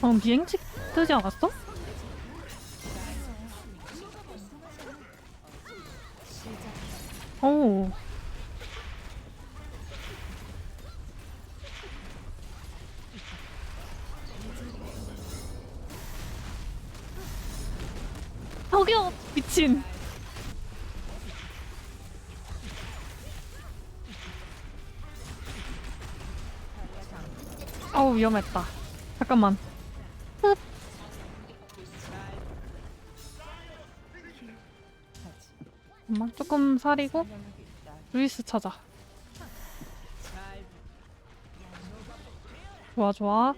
방금 비행직 뜨지 않았어? 오. 저기요 미친. 아우 위험했다. 잠깐만. 사리고 루이스 찾아. 좋아 좋아.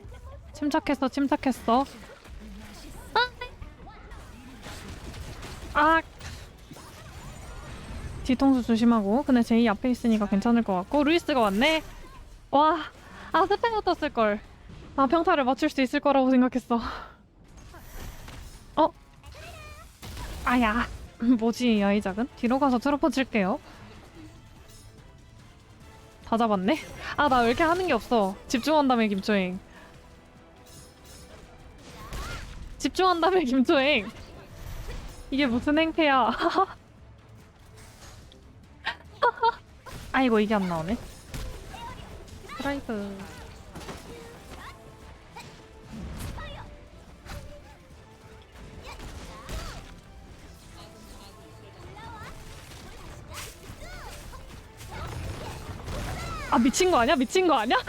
침착했어 침착했어. 아. 뒤통수 조심하고. 근데 제이 앞에 있으니까 괜찮을 것 같고 루이스가 왔네. 와. 아 스페어 떴을 걸. 아 평타를 맞출 수 있을 거라고 생각했어. 어? 아야. 뭐지 이 아이작은? 뒤로 가서 트로퍼 칠게요. 다 잡았네? 아 나 왜 이렇게 하는 게 없어. 집중한다며 김초행. 집중한다며 김초행. 이게 무슨 행태야. 아이고 이게 안 나오네. 드라이브. 아 미친 거 아니야? 미친 거 아니야?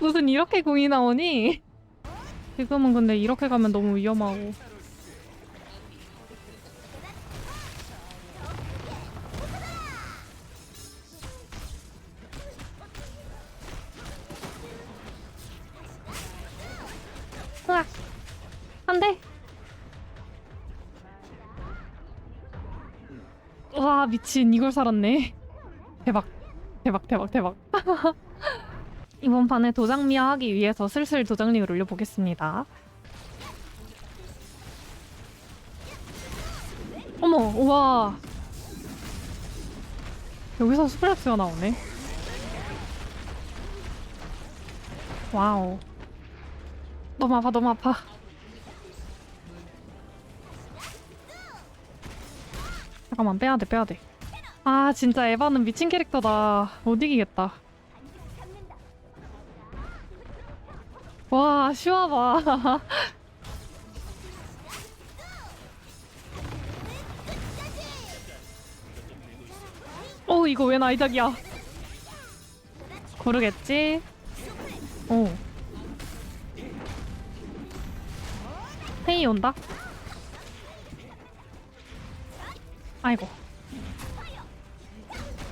무슨 이렇게 공이 나오니? 지금은 근데 이렇게 가면 너무 위험하고. 미친 이걸 살았네. 대박. 대박 대박 대박. 이번 판에 도장미화 하기 위해서 슬슬 도장링을 올려보겠습니다. 어머 우와. 여기서 스플렉스가 나오네. 와우. 너무 아파 너무 아파. 잠깐만 빼야돼 빼야돼 아 진짜 에바는 미친 캐릭터다. 못 이기겠다. 와 쉬워봐. 어 이거 웬 아이작이야? 고르겠지? 오 헤이 온다? 아이고.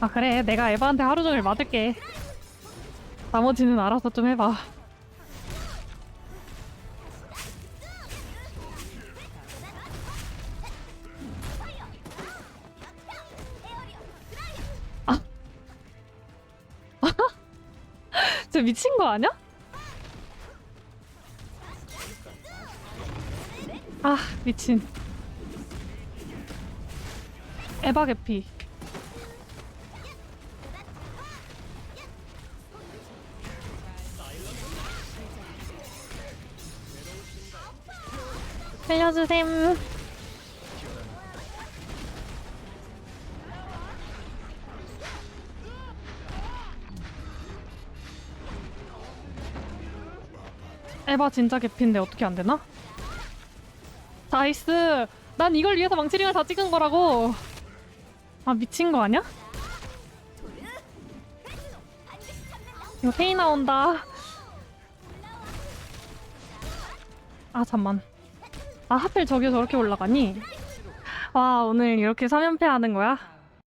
아 그래 내가 에바한테 하루 종일 맞을게. 나머지는 알아서 좀 해봐. 아. 저 미친 거 아니야? 아 미친. 에바 개피. 살려주셈. 에바 진짜 개피인데 어떻게 안 되나? 나이스. 난 이걸 위해서 망치링을 다 찍은 거라고. 아 미친 거 아니야? 이거 페이 나온다. 아 잠만. 아 하필 저기 저렇게 올라가니? 와 오늘 이렇게 3연패 하는 거야?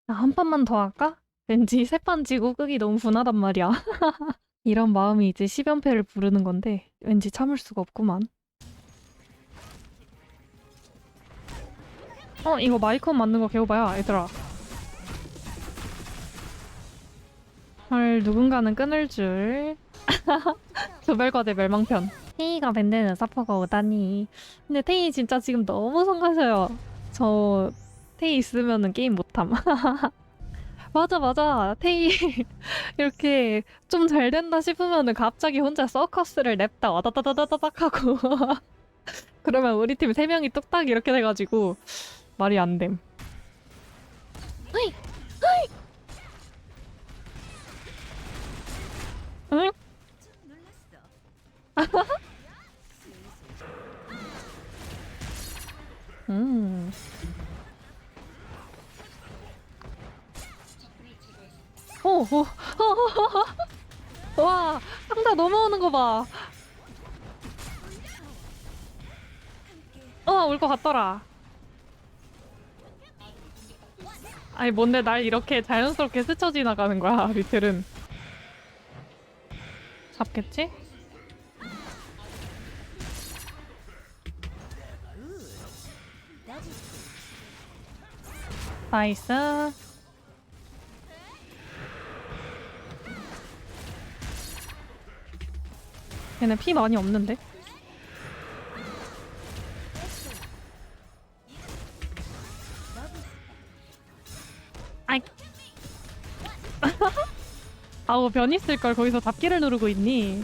아, 한 판만 더 할까? 왠지 세 판 지고 끄기 너무 분하단 말이야. 이런 마음이 이제 10연패를 부르는 건데 왠지 참을 수가 없구만. 어 이거 마이콘 맞는 거 개오바야 얘들아. 헐 누군가는 끊을 줄 조별과제 멸망편 테이가 밴드는 사퍼가 오다니. 근데 테이 진짜 지금 너무 성가셔요. 저 테이 있으면은 게임 못함. 맞아 맞아. 테이 이렇게 좀 잘 된다 싶으면은 갑자기 혼자 서커스를 냅다 와다다다다닥 하고 그러면 우리 팀 세 명이 뚝딱 이렇게 돼가지고 말이 안 됨. 거 봐. 어, 올 것 같더라. 아니, 뭔데 날 이렇게 자연스럽게 스쳐 지나가는 거야, 리틀은. 잡겠지? 나이스. 얘네 피 많이 없는데? 아이. 아우 변 있을 걸 거기서 잡기를 누르고 있니?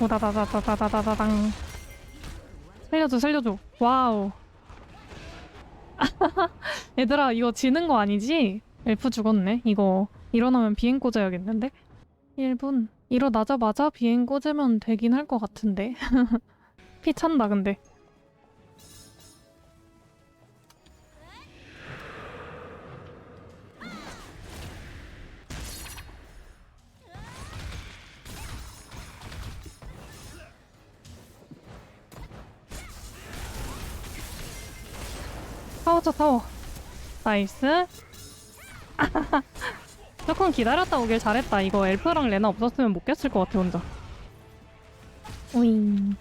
오다다다다다다다당. 살려줘 살려줘. 와우. 얘들아 이거 지는 거 아니지? 엘프 죽었네. 이거 일어나면 비행 꽂아야겠는데? 1분. 일어나자마자 비행 꽂으면 되긴 할 것 같은데. 피 찬다 근데. 타워쳐 타워. 나이스. 조금 기다렸다 오길 잘했다. 이거 엘프랑 레나 없었으면 못 깼을 것 같아 혼자. 오잉.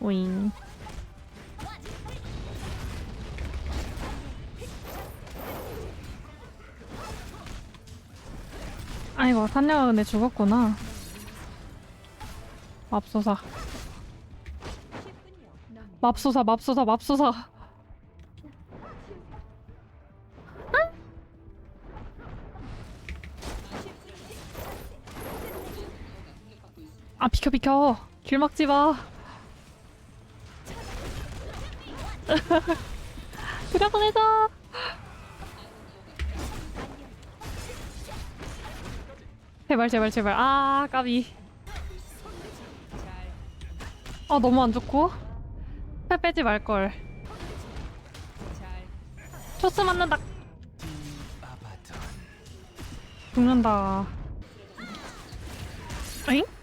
오잉. 아이고 산녀가 근데 죽었구나. 맙소사. 맙소사 맙소사 맙소사. 아 비켜 비켜. 길 막지 마. 들여보내자 제발 제발 제발. 아 까비. 아 너무 안 좋고? 패 빼지 말걸. 초스 맞는다. 죽는다. 엥?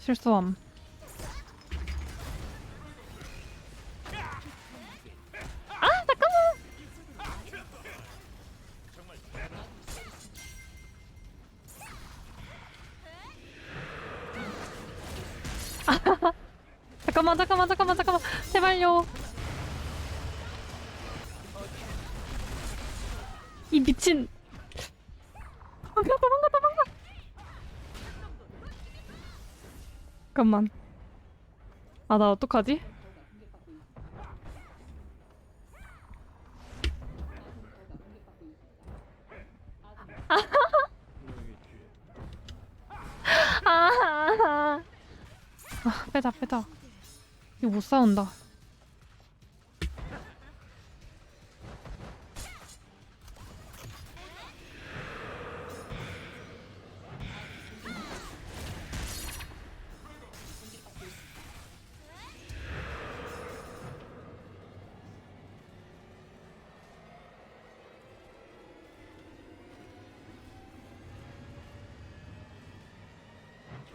실수함. 아, 잠깐만! 잠깐만, 잠깐만, 잠깐만, 잠깐만. 제발요. 이 미친. 잠깐만. 아, 나 어떡하지? 아, 아, 빼자, 빼자. 이거 못 싸운다.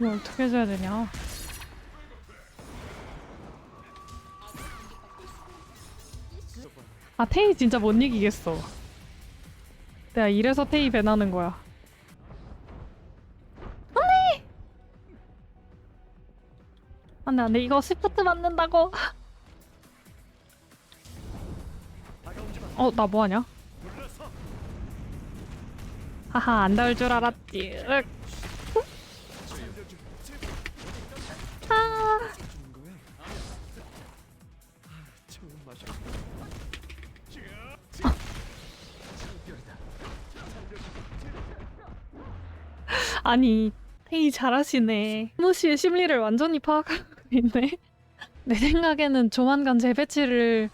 이거 어떻게 해줘야 되냐? 아 테이 진짜 못 이기겠어. 내가 이래서 테이 배나는 거야. 안돼. 안돼 안돼 이거 시프트 맞는다고. 어 나 뭐하냐? 하하 안 닿을 줄 알았지. 으악. 아니 헤이 잘하시네. 스무시의 심리를 완전히 파악하고 있네. 내 생각에는 조만간 재배치를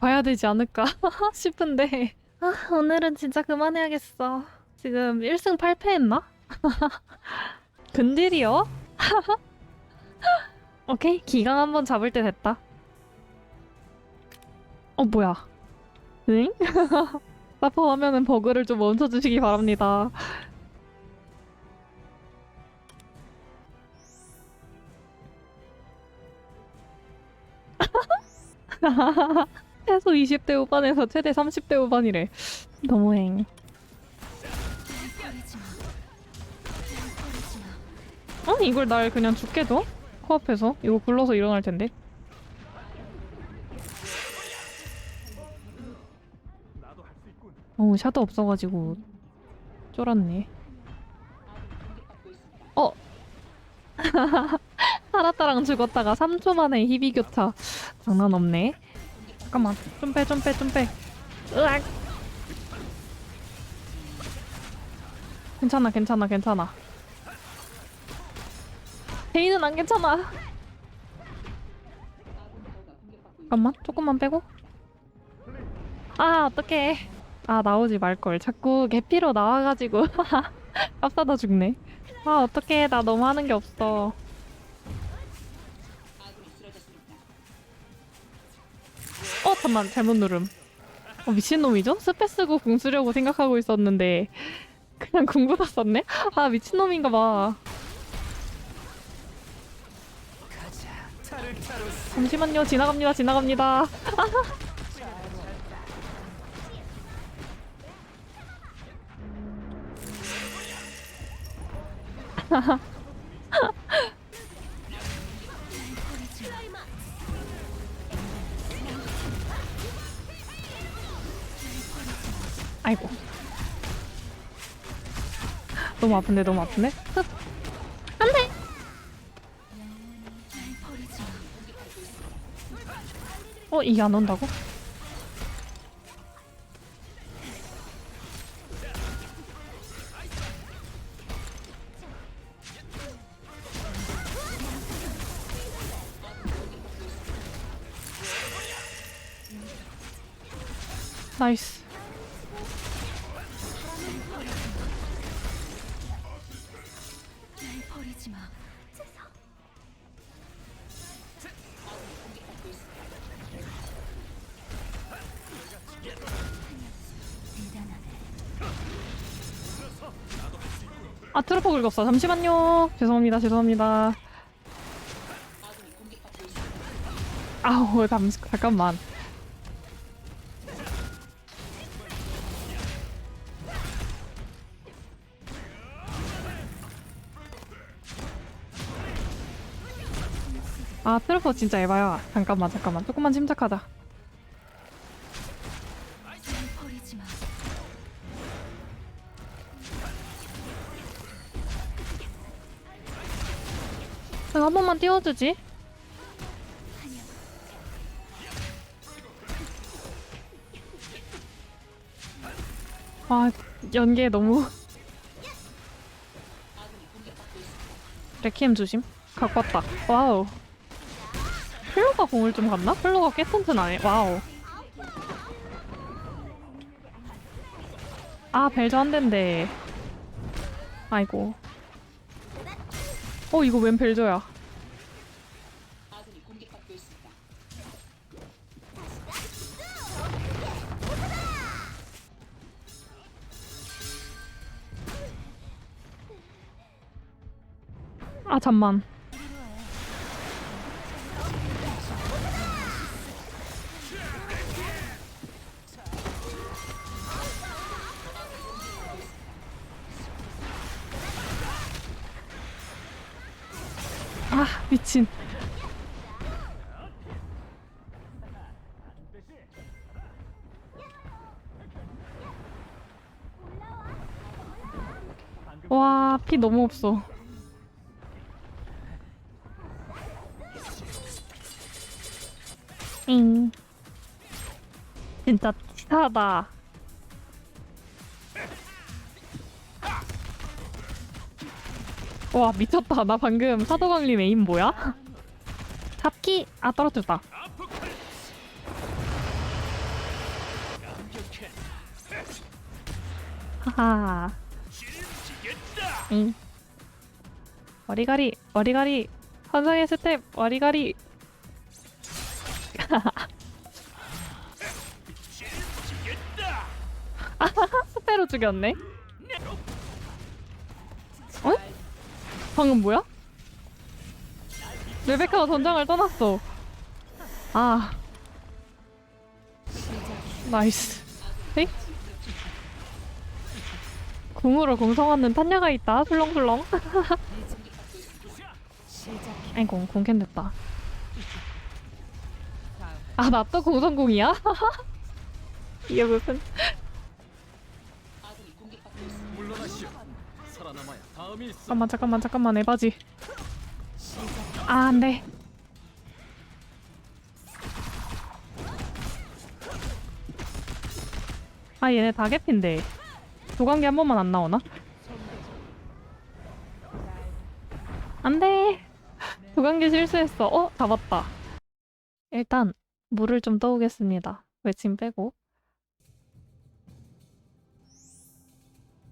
봐야 되지 않을까 싶은데. 아 오늘은 진짜 그만해야겠어. 지금 1승 8패 했나? 근딜이요? 오케이 기강 한번 잡을 때 됐다. 어 뭐야? 응? 사퍼 하면은 버그를 좀 멈춰주시기 바랍니다 최소 20대 후반에서 최대 30대 후반이래. 너무행. 어? 이걸 날 그냥 죽게 둬? 코앞에서? 이거 굴러서 일어날 텐데. 어우, 샤도 없어가지고 쫄았네. 어? 살았다랑 죽었다가 3초 만에 희비 교차. 장난 없네. 잠깐만. 좀 빼 좀 빼 좀 빼. 으악. 괜찮아 괜찮아 괜찮아. 베인은 안 괜찮아. 잠깐만 조금만 빼고. 아 어떡해. 아 나오지 말걸. 자꾸 개피로 나와가지고. 깝사다 죽네. 아 어떡해. 나 너무 하는 게 없어 어 잠만 잘못 누름. 어 미친놈이죠? 스페 쓰고 궁 쓰려고 생각하고 있었는데 그냥 궁 받았었네? 아 미친놈인가 봐. 잠시만요. 지나갑니다. 지나갑니다 아이고 너무 아픈데 너무 아픈데? 안돼 어 이게 안 온다고? 아 트로퍼 긁었어. 잠시만요. 죄송합니다. 죄송합니다. 아우 잠, 잠깐만. 아 트로퍼 진짜 에바야. 잠깐만 잠깐만. 조금만 침착하자 한 번만 띄워주지? 아 연계 너무. 레키엠 조심. 갖고 왔다. 와우. 플로가 공을 좀 갔나? 플로가 꽤 튼튼하네. 와우. 아 벨저 한 대인데. 아이고. 어 이거 웬 벨저야 아 잠만. 아 미친. 와 피 너무 없어 잉 진짜 치사하다. 와 미쳤다. 나 방금 사도광림 에임 뭐야? 잡기 아 떨어졌다. 하하. 응. 머리가리 머리가리 환상의 스텝 머리가리 스페로 죽였네. 어? 방금 뭐야? 레베카가 전장을 떠났어. 아. 나이스. 에이? 궁으로 공성하는 탄냐가 있다. 술렁술렁. 아이고, 공캔 됐다. 아, 나 또 공성공이야? 이게 무슨. 잠깐만, 잠깐만, 잠깐만, 에바지. 아, 안 돼. 아, 얘네 다 개핀데. 도관계 한 번만 안 나오나? 안 돼. 도관계 실수했어. 어, 잡았다. 일단, 물을 좀 떠오겠습니다. 외침 빼고.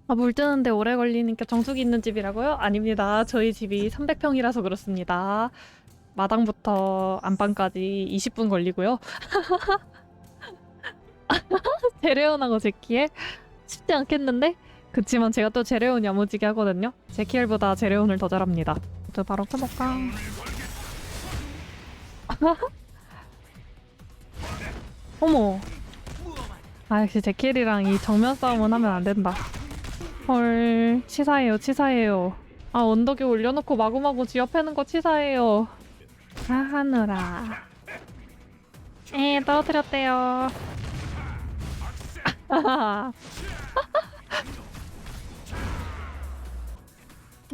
아, 물 뜨는데 오래 걸리니까 정수기 있는 집이라고요? 아닙니다. 저희 집이 300평이라서 그렇습니다. 마당부터 안방까지 20분 걸리고요. 제레온하고 제키엘 쉽지 않겠는데? 그치만 제가 또 제레온 야무지게 하거든요. 제키엘보다 제레온을 더 잘합니다. 저 바로 켜볼까? 어머. 아 역시 제키엘이랑 이 정면 싸움은 하면 안 된다. 헐 치사해요 치사해요. 아 언덕에 올려놓고 마구마구 쥐어패는 거 치사해요. 아 하느라 에 떨어뜨렸대요.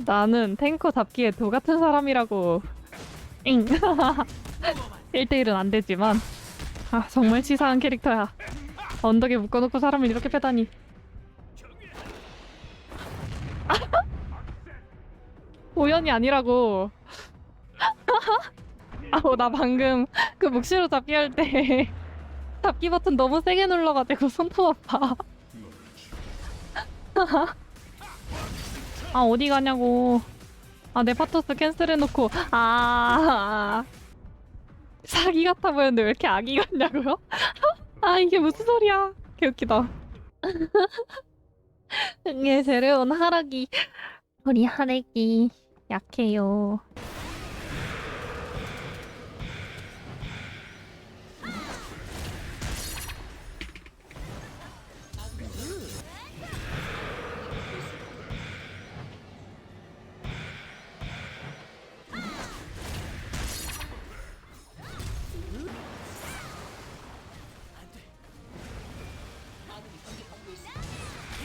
나는 탱커 잡기에 도 같은 사람이라고. 잉 1대1은 안 되지만. 아 정말 치사한 캐릭터야. 언덕에 묶어놓고 사람을 이렇게 패다니 우연이 아니라고. 아우 나 방금 그 묵시로 잡기 할 때 잡기 버튼 너무 세게 눌러가지고 손톱 아파. 아 어디 가냐고. 아내 파토스 캔슬해놓고 아 사기 같아 보였는데 왜 이렇게 아기 같냐고요? 아 이게 무슨 소리야? 개웃기다. 이게 제레온 하락이 우리 하렉이 약해요.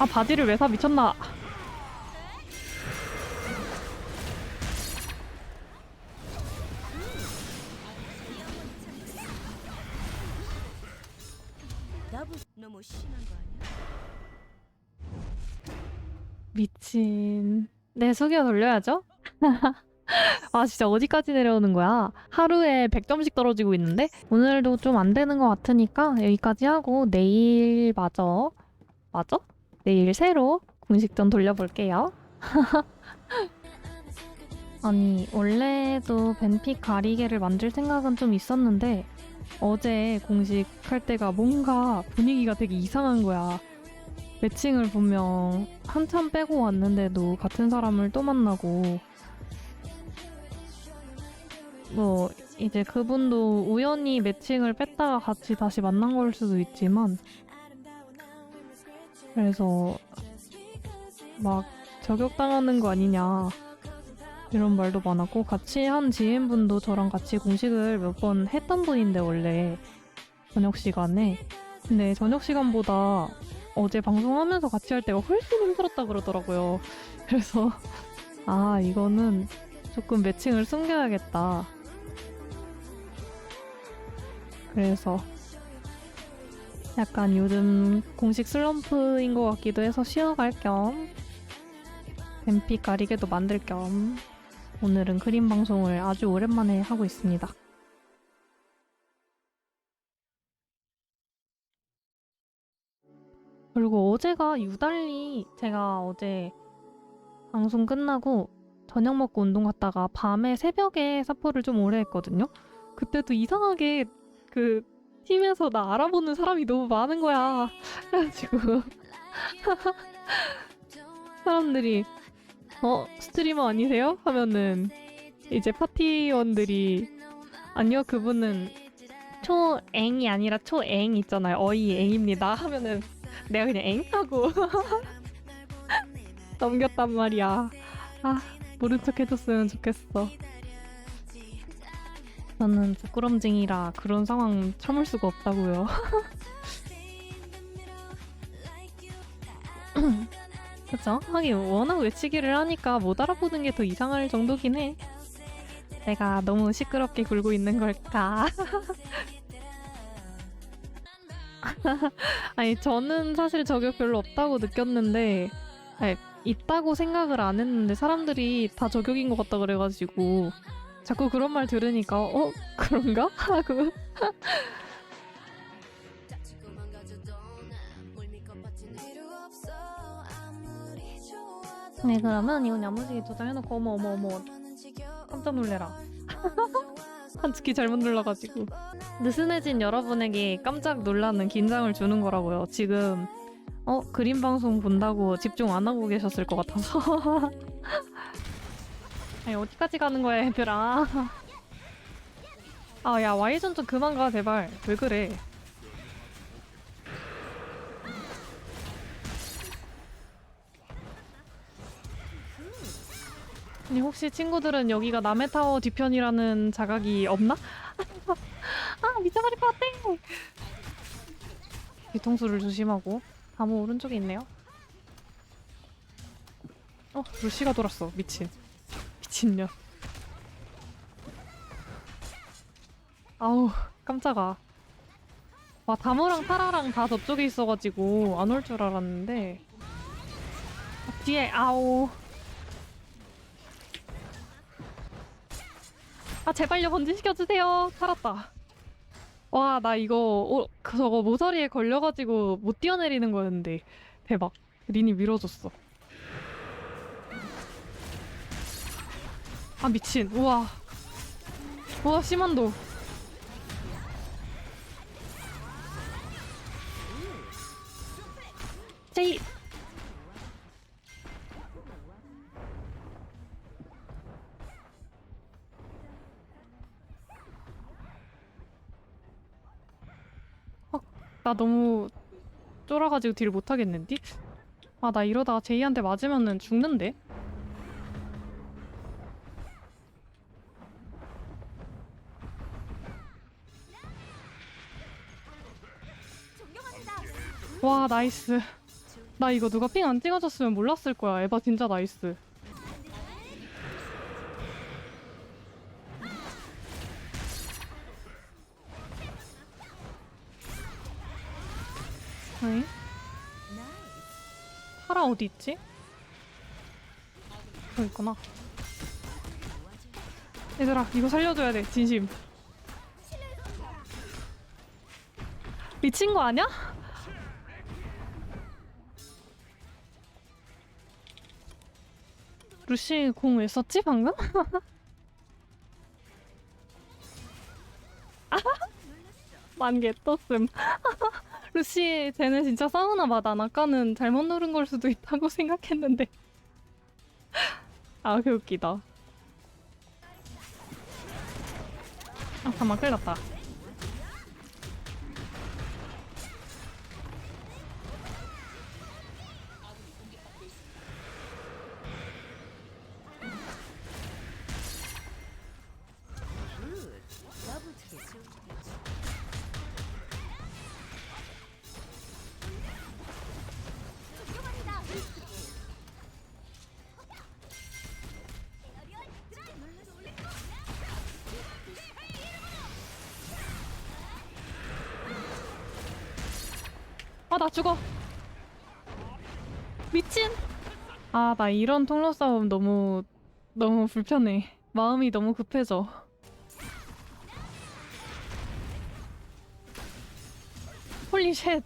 아 바지를 왜 사 미쳤나? 미친. 내 속여 돌려야죠? 아, 진짜 어디까지 내려오는 거야? 하루에 100점씩 떨어지고 있는데? 오늘도 좀 안 되는 것 같으니까 여기까지 하고 내일 마저, 맞아? 내일 새로 공식전 돌려볼게요. 아니, 원래도 벤픽 가리개를 만들 생각은 좀 있었는데, 어제 공식 할 때가 뭔가 분위기가 되게 이상한 거야. 매칭을 보면 한참 빼고 왔는데도 같은 사람을 또 만나고 뭐 이제 그분도 우연히 매칭을 뺐다가 같이 다시 만난 걸 수도 있지만 그래서 막 저격당하는 거 아니냐 이런 말도 많았고 같이 한 지인분도 저랑 같이 공식을 몇 번 했던 분인데 원래 저녁 시간에 근데 저녁 시간보다 어제 방송하면서 같이 할 때가 훨씬 힘들었다 그러더라고요. 그래서 아 이거는 조금 매칭을 숨겨야겠다. 그래서 약간 요즘 공식 슬럼프인 것 같기도 해서 쉬어갈 겸 뱀피 가리개도 만들 겸 오늘은 그림 방송을 아주 오랜만에 하고 있습니다. 그리고 어제가 유달리 제가 어제 방송 끝나고 저녁 먹고 운동 갔다가 밤에 새벽에 사포를 좀 오래 했거든요. 그때도 이상하게 그 팀에서 나 알아보는 사람이 너무 많은 거야. 그래가지고 사람들이 어 스트리머 아니세요? 하면은 이제 파티원들이 아니요 그분은 초앵이 아니라 초앵 있잖아요. 어이 앵입니다. 하면은 내가 그냥 앵 하고 넘겼단 말이야. 아 모른 척 해줬으면 좋겠어. 저는 부끄럼쟁이라 그런 상황 참을 수가 없다고요. 그쵸? 하긴 워낙 외치기를 하니까 못 알아보는 게 더 이상할 정도긴 해. 내가 너무 시끄럽게 굴고 있는 걸까? 아니 저는 사실 저격 별로 없다고 느꼈는데 아니, 있다고 생각을 안 했는데 사람들이 다 저격인 것 같다 그래가지고 자꾸 그런 말 들으니까 어? 그런가? 하고. 네 그러면 이건 야무지게 저장해놓고 어머 어머 어머. 깜짝 놀래라. 한치키 잘못 눌러가지고. 느슨해진 여러분에게 깜짝 놀라는 긴장을 주는 거라고요. 지금 어 그림 방송 본다고 집중 안 하고 계셨을 것 같아서 아니 어디까지 가는 거야 얘들아? 아야 Y전 좀 그만 가 제발. 왜 그래? 아니 혹시 친구들은 여기가 남해 타워 뒤편이라는 자각이 없나? 아 미쳐버릴 것 같아. 뒤통수를 조심하고. 나무 오른쪽에 있네요. 어 루시가 돌았어. 미친 미친년 아우 깜짝아. 와 다무랑 타라랑 다 저쪽에 있어가지고 안 올 줄 알았는데. 아, 뒤에 아우 아 제발요 번지시켜주세요. 살았다. 와 나 이거 오, 그 저거 모서리에 걸려가지고 못 뛰어내리는 거였는데. 대박. 린이 밀어줬어 아 미친 우와 우와 심한도 제이 어, 나 너무 쫄아가지고 딜 못하겠는디? 아 나 이러다가 제이한테 맞으면은 죽는데? 와 나이스 나 이거 누가 핑 안 찍어줬으면 몰랐을 거야 에바 진짜 나이스 응? 파라 어디 있지? 여기 있구나 얘들아 이거 살려줘야 돼 진심 미친 거 아니야? 루시 공 왜 썼지 방금? 만개 떴음. 루시 쟤는 진짜 싸우나 봐. 난 아까는 잘못 누른 걸 수도 있다고 생각했는데. 아, 개 웃기다. 아, 큰일 났다. 아 나 죽어. 미친. 아 나 이런 통로 싸움 너무 너무 불편해. 마음이 너무 급해져. 홀리 쉣.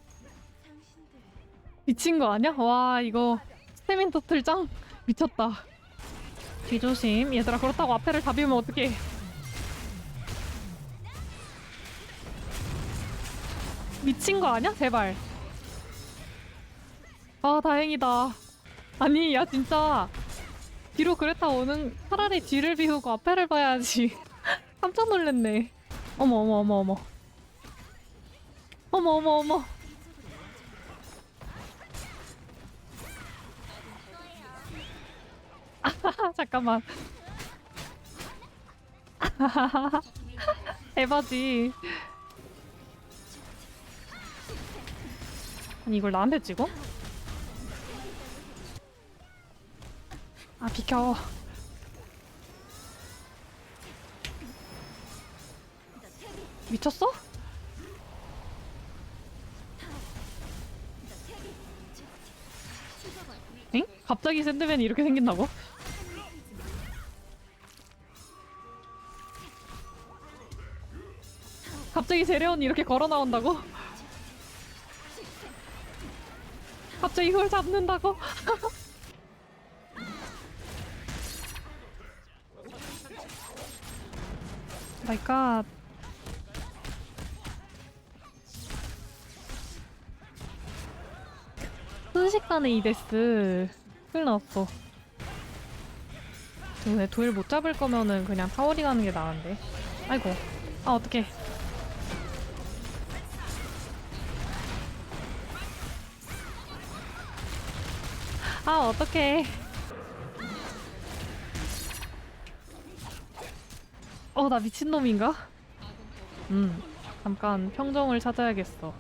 미친 거 아니야? 와 이거 스태민 터틀 짱. 미쳤다. 뒤조심. 얘들아 그렇다고 앞에를 다 비우면 어떡해. 미친 거 아니야? 제발 아 다행이다. 아니 야 진짜. 뒤로 그레타 오는 차라리 뒤를 비우고 앞에를 봐야지. 깜짝 놀랐네. 어머 어머 어머 어머. 어머 어머 어머. 잠깐만. 아하하하. 에바지. 아니 이걸 나한테 찍어? 아 비켜 미쳤어? 엥? 갑자기 샌드맨이 이렇게 생긴다고? 갑자기 제레온이 이렇게 걸어 나온다고? 갑자기 이걸 잡는다고? 마이 갓. 순식간에 이데스 큰일 났어. 근데 도일 못 잡을 거면은 그냥 타워리 가는 게 나은데. 아이고. 아 어떡해. 아 어떡해. 어 나 미친놈인가? 음 잠깐 평정을 찾아야겠어.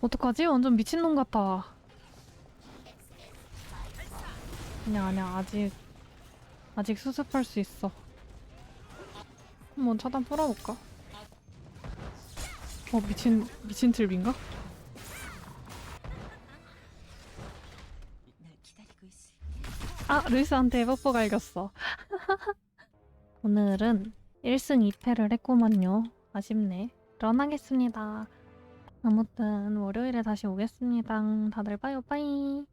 어떡하지? 완전 미친놈 같아. 아니야, 아니야. 아직, 아직 수습할 수 있어. 한번 차단 풀어볼까? 어, 미친, 미친 틀빈가? 날 기다리고 있을. 아, 루이스한테 뽀뽀 갈겼어. 오늘은 1승 2패를 했구만요. 아쉽네. 런하겠습니다. 아무튼 월요일에 다시 오겠습니다. 다들 빠이빠이.